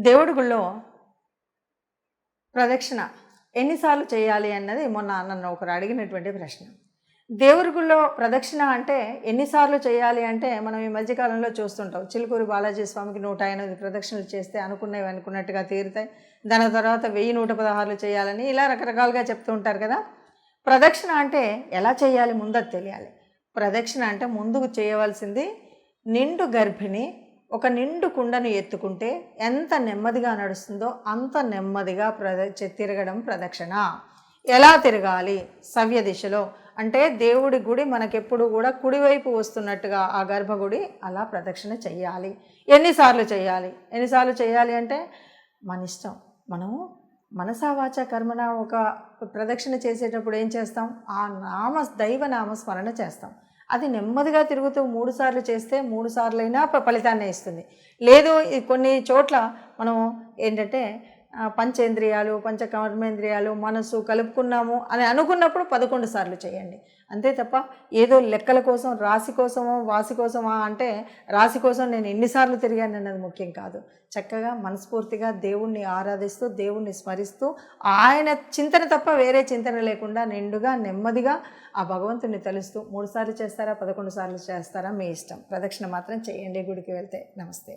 దేవుడి గుళ్ళో ప్రదక్షిణ ఎన్నిసార్లు చేయాలి అన్నది మొన్న నన్ను ఒకరు అడిగినటువంటి ప్రశ్న. దేవుడి గుళ్ళో ప్రదక్షిణ అంటే ఎన్నిసార్లు చేయాలి అంటే మనం ఈ మధ్యకాలంలో చూస్తుంటాం. చిలుకూరు బాలాజీ స్వామికి నూట ఎనిమిది ప్రదక్షిణలు చేస్తే అనుకున్నవి అనుకున్నట్టుగా తీరుతాయి. దాని తర్వాత వెయ్యి నూట పదహారులు చేయాలని ఇలా రకరకాలుగా చెప్తూ ఉంటారు కదా. ప్రదక్షిణ అంటే ఎలా చేయాలి ముందది తెలియాలి. ప్రదక్షిణ అంటే ముందుకు చేయవలసింది నిండు గర్భిణి ఒక నిండు కుండను ఎత్తుకుంటే ఎంత నెమ్మదిగా నడుస్తుందో అంత నెమ్మదిగా ప్రద తిరగడం ప్రదక్షిణ. ఎలా తిరగాలి? సవ్య దిశలో. అంటే దేవుడి గుడి మనకెప్పుడు కూడా కుడివైపు వస్తున్నట్టుగా ఆ గర్భగుడి అలా ప్రదక్షిణ చెయ్యాలి. ఎన్నిసార్లు చేయాలి ఎన్నిసార్లు చేయాలి అంటే మన ఇష్టం. మనము మనసావాచ కర్మన ఒక ప్రదక్షిణ చేసేటప్పుడు ఏం చేస్తాం? ఆ నామ దైవ నామ స్మరణ చేస్తాం. అది నెమ్మదిగా తిరుగుతూ మూడు సార్లు చేస్తే మూడు సార్లైనా ఫలితాన్ని ఇస్తుంది. లేదు కొన్ని చోట్ల మనం ఏంటంటే పంచేంద్రియాలు పంచకర్మేంద్రియాలు మనసు కలుపుకున్నాము అని అనుకున్నప్పుడు పదకొండు సార్లు చేయండి. అంతే తప్ప ఏదో లెక్కల కోసం రాశి కోసమో వాసి కోసమా అంటే రాశి కోసం నేను ఎన్నిసార్లు తిరిగాను అన్నది ముఖ్యం కాదు. చక్కగా మనస్ఫూర్తిగా దేవుణ్ణి ఆరాధిస్తూ దేవుణ్ణి స్మరిస్తూ ఆయన చింతన తప్ప వేరే చింతన లేకుండా నిండుగా నెమ్మదిగా ఆ భగవంతుని తలుస్తూ మూడు సార్లు చేస్తారా పదకొండు సార్లు చేస్తారా మీ ఇష్టం. ప్రదక్షిణ మాత్రం చేయండి గుడికి వెళ్తే. నమస్తే.